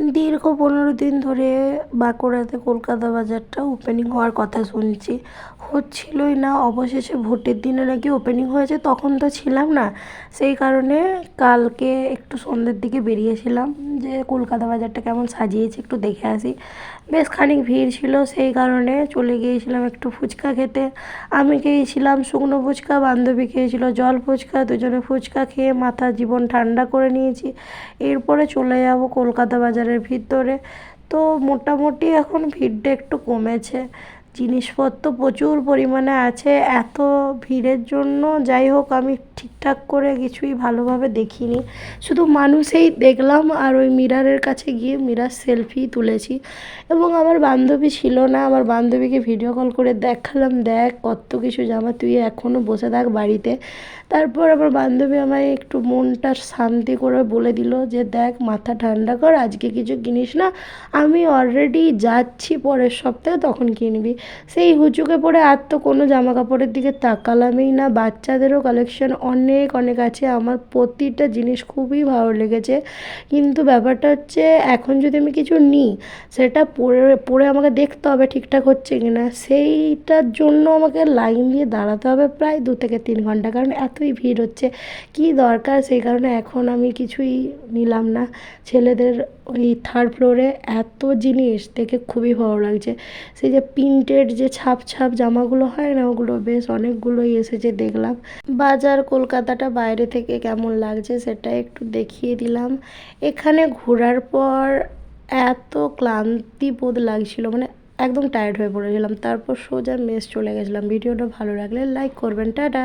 দীর্ঘ পনেরো দিন ধরে বাঁকুড়াতে কলকাতা বাজারটা ওপেনিং হওয়ার কথা শুনছি। হচ্ছিলই না, অবশেষে ভোটের দিনে নাকি ওপেনিং হয়েছে, তখন তো ছিলাম না। সেই কারণে কালকে একটু সন্ধ্যের দিকে বেরিয়েছিলাম, যে কলকাতা বাজারটা কেমন সাজিয়েছে একটু দেখে আসি। বেশ খানিক ভিড় ছিল, সেই কারণে চলে গিয়েছিলাম একটু ফুচকা খেতে। আমি খেয়েছিলাম শুকনো ফুচকা, বান্ধবী খেয়েছিল জল ফুচকা, দুজনে ফুচকা খেয়ে মাথা জীবন ঠান্ডা করে নিয়েছি। এরপরে চলে যাব কলকাতা বাজারের ভিতরে। তো মোটামুটি এখন ভিড়টা একটু কমেছে। জিনিসপত্র প্রচুর পরিমাণে আছে। এত ভিড়ের জন্য যাই হোক আমি ঠিকঠাক করে কিছুই ভালোভাবে দেখিনি। শুধু মানুষেই দেখলাম আর ওই মিরারের কাছে গিয়ে মিরার সেলফি তুলেছি। এবং আমার বান্ধবী ছিল না, আমার বান্ধবীকে ভিডিও কল করে দেখালাম, দেখ কত কিছু জামা তুই এখনও বসে থাক বাড়িতে। তারপর আমার বান্ধবী আমায় একটু মনটা শান্তি করে বলে দিল যে, দেখ মাথা ঠান্ডা কর, আজকে কিছু কিনিস না, আমি অলরেডি যাচ্ছি পরের সপ্তাহে, তখন কিনবি। সেই হুচুকে পড়ে আর তো কোনো জামা কাপড়ের দিকে তাকালামই না, বাচ্চাদেরও কালেকশন অনেক অনেক আছে। আমার প্রতিটা জিনিস খুবই ভালো লেগেছে। কিন্তু ব্যাপারটা হচ্ছে, এখন যদি আমি কিছু নিই, সেটা পরে পরে আমাকে দেখতে হবে ঠিকঠাক হচ্ছে কি না সেইটার জন্য আমাকে লাইন দিয়ে দাঁড়াতে হবে প্রায় দু থেকে তিন ঘণ্টা। কারণ এতই ভিড় হচ্ছে। কী দরকার? সেই কারণে এখন আমি কিছুই নিলাম না। ছেলেদের ওই থার্ড ফ্লোরে এত জিনিস দেখে খুবই ভালো লাগছে। সেই যে প্রিন্টেড যে ছাপ ছাপ জামাগুলো হয় না, ওগুলো বেশ অনেকগুলোই এসেছে দেখলাম। বাজার কলকাতাটা বাইরে থেকে কেমন লাগছে সেটা একটু দেখিয়ে দিলাম। এখানে ঘোরার পর এত ক্লান্তি বোধ লাগছিল মানে একদম টায়ার্ড হয়ে পড়েছিলাম। তারপর সোজা মেস চলে গেছিলাম। ভিডিওটা ভালো লাগলে লাইক করবেন। টাটা!